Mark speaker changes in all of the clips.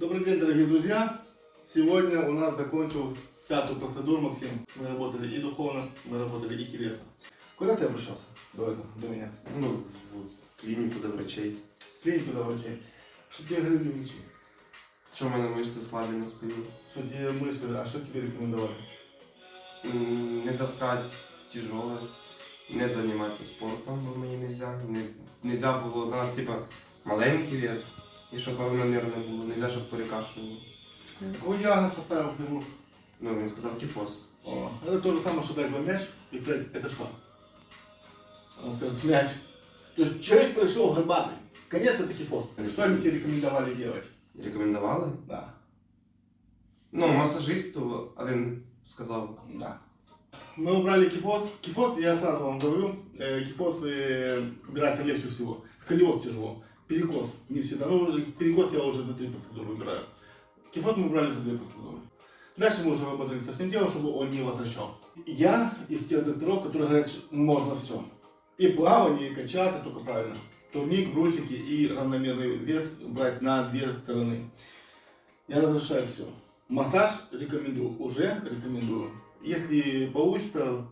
Speaker 1: Добрый день, дорогие друзья! Сегодня у нас закончил пятую процедуру, Максим. Мы работали и духовно, мы работали и телесно. Куда ты обращался до этого, до меня?
Speaker 2: Ну, в клініку до врачей.
Speaker 1: В клинику до врачей. Что тебе говорили врачи?
Speaker 2: Що в мене мишці слабі на спині?
Speaker 1: Что тебе мысли, а что тебе рекомендовали?
Speaker 2: М, Не таскати тяжеле, не займатися спортом, бо мені не можна. Не, нельзя було, да, типа, маленький вес, і щоб равномірно було, нельзя, щоб перекашувало.
Speaker 1: Какой диагноз поставил хирург?
Speaker 2: Ну, він сказав кіфоз.
Speaker 1: О, это то же самое, что дать вам мяч и сказать, это что? Он скажет, мяч. То есть человек пришел горбатый. Конечно, это кифоз. Что они тебе рекомендовали делать?
Speaker 2: Рекомендували?
Speaker 1: Да.
Speaker 2: Ну, масажисту один сказав.
Speaker 1: Да. Мы убрали кифоз. Кифоз, я сразу вам говорю, э, кифоз э, убирается легче всего. Сколиоз тяжело. Перекос не всегда. Ну, перекос я уже за три процедуры выбираю. Кифоз мы убрали за две процедуры. Дальше мы уже работали со всем телом, чтобы он не возвращался. Я из тех докторов, которые говорят, что можно все. И плавание, и качаться, только правильно. Турник, брусики и равномерный вес брать на две стороны. Я разрешаю все. Массаж рекомендую, уже рекомендую. Если получится,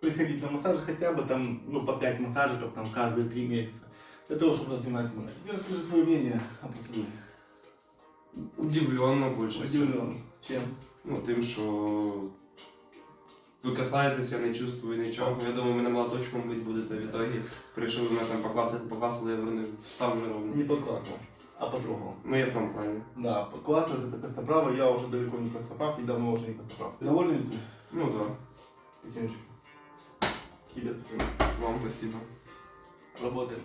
Speaker 1: приходить на массажи хотя бы там, ну, по 5 массажиков там каждые 3 месяца Для того, чтобы разминать мышцы. Теперь расскажи свое мнение о процедуре.
Speaker 2: Удивленно більше.
Speaker 1: Удивлен. Чем?
Speaker 2: Ну, тим, що ви касаєтеся, не чувствую нічого. Я думаю, ви на молоточком бить будете в ітогі. Прийшли ви мене там покласити, покласили, я вернув, став вже ровно.
Speaker 1: Не поклацал, а потрогал.
Speaker 2: Ну, я в тому плані.
Speaker 1: Да, поклацал это костоправа, я уже далеко не костоправ и давно уже не костоправ. Доволен ли ты?
Speaker 2: Ну так.
Speaker 1: Пятюнечка? Тебе спасибо.
Speaker 2: Да. Вам спасибо.
Speaker 1: Работаем.